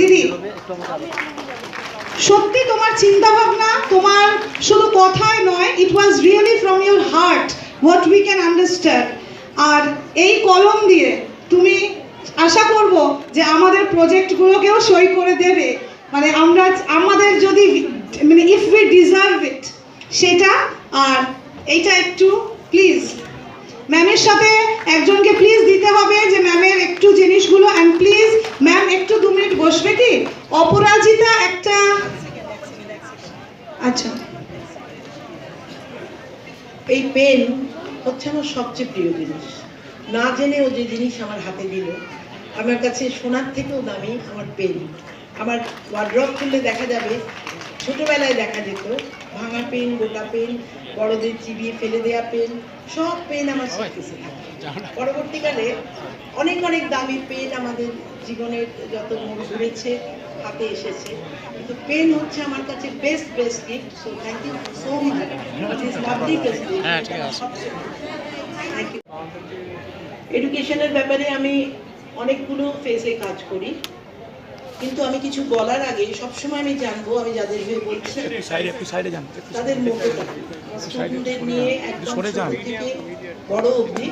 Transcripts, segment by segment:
দিদি, সত্যি তোমার চিন্তা ভাবনা তোমার শুধু কথায় নয় it was really from your heart what we can understand আর এই কলম দিয়ে তুমি আশা করব যে আমাদের প্রজেক্টগুলোকেও সই করে দেবে। মানে আমরা, আমাদের যদি মানে ইফ উই ডিজার্ভ ইট সেটা, আর এইটা একটু প্লিজ ম্যামের সাথে একজনকে প্লিজ দিতে হবে যে ম্যামের একটু জিনিসগুলো অ্যান্ড প্লিজ ম্যাম একটু দু মিনিট বসবে কি? অপরাজিতা একটা আচ্ছা। এই পেন হচ্ছে আমার সবচেয়ে প্রিয় জিনিস। না জেনেও যে জিনিস আমার হাতে দিল, আমার কাছে সোনার থেকেও দামি আমার পেন আমার ওয়ার্ড্রপ খুললে দেখা যাবে ছোটবেলায় দেখা যেত। ভাঙা পেন গোটা পেন বড়দের চিবিয়ে ফেলে দেওয়া পেন সব পেন আমার থাকে। পরবর্তীকালে অনেক অনেক দামি পেন আমাদের জীবনের যত মোড় ঘুরেছে হাতে এসেছে। কিন্তু পেন হচ্ছে আমার কাছে best best gift so thank you so much is lovely. Thank you এডুকেশনের ব্যাপারে আমি অনেকগুলো ফেজে কাজ করি। কিন্তু আমি কিছু বলার আগে সবসময় আমি জানব আমি যাদের হয়ে বলছি তাদের স্টুডেন্টদের নিয়ে একদম ছোট থেকে বড় অবধি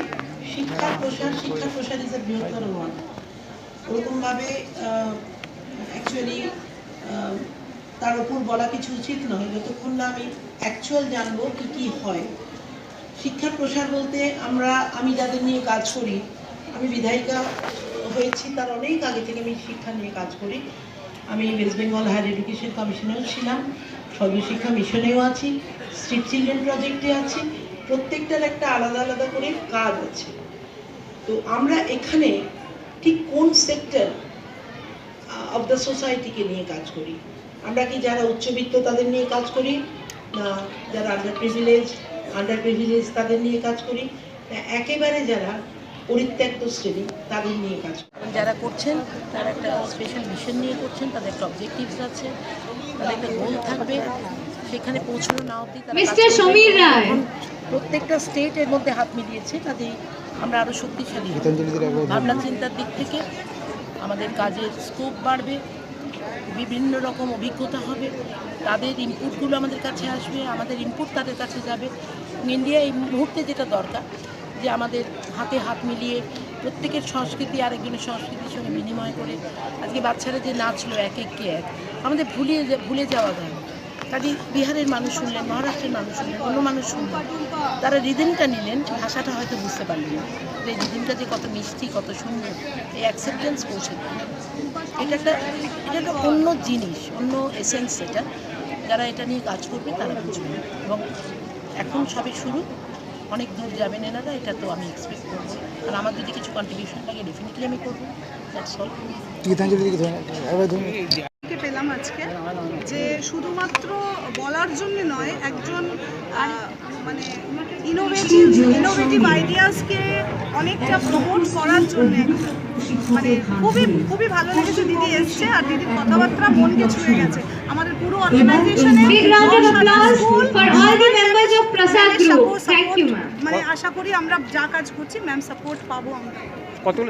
শিক্ষার প্রসার শিক্ষার প্রসার ইজ এ বৃহত্তর ওয়ান ওরকমভাবে অ্যাকচুয়ালি তার উপর বলা কিছু উচিত নয়। যতক্ষণ না আমি অ্যাকচুয়াল জানব কি কি হয়। শিক্ষার প্রসার বলতে আমরা আমি যাদের নিয়ে কাজ করি আমি বিধায়িকা হয়েছি, তার অনেক আগে থেকে আমি শিক্ষা নিয়ে কাজ করি। আমি ওয়েস্ট বেঙ্গল হায়ার এডুকেশন কমিশনেও ছিলাম, সর্বশিক্ষা মিশনেও আছি স্ট্রিট চিলড্রেন প্রজেক্টে আছি, প্রত্যেকটার একটা আলাদা আলাদা করে কাজ আছে। তো আমরা এখানে ঠিক কোন সেক্টর অফ দ্য সোসাইটিকে নিয়ে কাজ করি? আমরা কি যারা উচ্চবিত্ত তাদের নিয়ে কাজ করি? না, যারা আন্ডার প্রিভিলেজ আন্ডার প্রিভিলেজ তাদের নিয়ে কাজ করি? একেবারে যারা পরিত্যক্ত শ্রেণি তাদের নিয়ে কাজ যারা করছেন তারা একটা স্পেশাল মিশন নিয়ে করছেন তাদের একটা অবজেক্টিভস আছে তাদের একটা গোল থাকবে সেখানে পৌঁছানো না রায়। প্রত্যেকটা স্টেট এর মধ্যে হাত মিলিয়েছে কাজেই আমরা আরও শক্তিশালী ভাবনা চিন্তার দিক থেকে আমাদের কাজের স্কোপ বাড়বে বিভিন্ন রকম অভিজ্ঞতা হবে তাদের ইনপুটগুলো আমাদের কাছে আসবে আমাদের ইনপুট তাদের কাছে যাবে। ইন্ডিয়া এই মুহূর্তে যেটা দরকার যে আমাদের হাতে হাত মিলিয়ে প্রত্যেকের সংস্কৃতি আরেকজনের সংস্কৃতির সঙ্গে বিনিময় করে আজকে বাচ্চারা যে নাচলো এক এককে এক, আমাদের ভুলিয়ে ভুলে যাওয়া যায়। কাজে বিহারের মানুষ শুনলেন, মহারাষ্ট্রের মানুষ শুনলেন, অন্য মানুষ শুনলেন। তারা রিদিমটা নিলেন, ভাষাটা হয়তো বুঝতে পারলেন না। এই রিদিমটা যে কত মিষ্টি, কত সুন্দর, এই অ্যাকসেপ্টেন্স পৌঁছে। এটা একটা এটা একটা অন্য জিনিস, অন্য এসেন্স এটা। যারা এটা নিয়ে কাজ করবে, তারা বুঝবে। এবং এখন সবে শুরু অনেক দূর যাবেন এনারা এটা তো আমি এক্সপেক্ট করব। আর আমার যদি কিছু কন্ট্রিবিউশন লাগে ডেফিনেটলি আমি করব। দ্যাটস অল পেলাম আজকে? যে শুধুমাত্র বলার জন্য নয় একজন মানে ইনোভেটিভ ইনোভেটিভ আইডিয়াসকে অনেকটা প্রমোট করার জন্য মানে খুবই খুবই ভালো লেগেছে। দিদি এসছে আর দিদির কথাবার্তা মনকে ছুঁয়ে গেছে। আমাদের পুরো অর্গানাইজেশনে Big round of applause for all the members of Prasad Group. Thank you, ma'am. মানে আশা করি আমরা যা কাজ করছি ম্যাম সাপোর্ট পাবো আমরা কতগুলো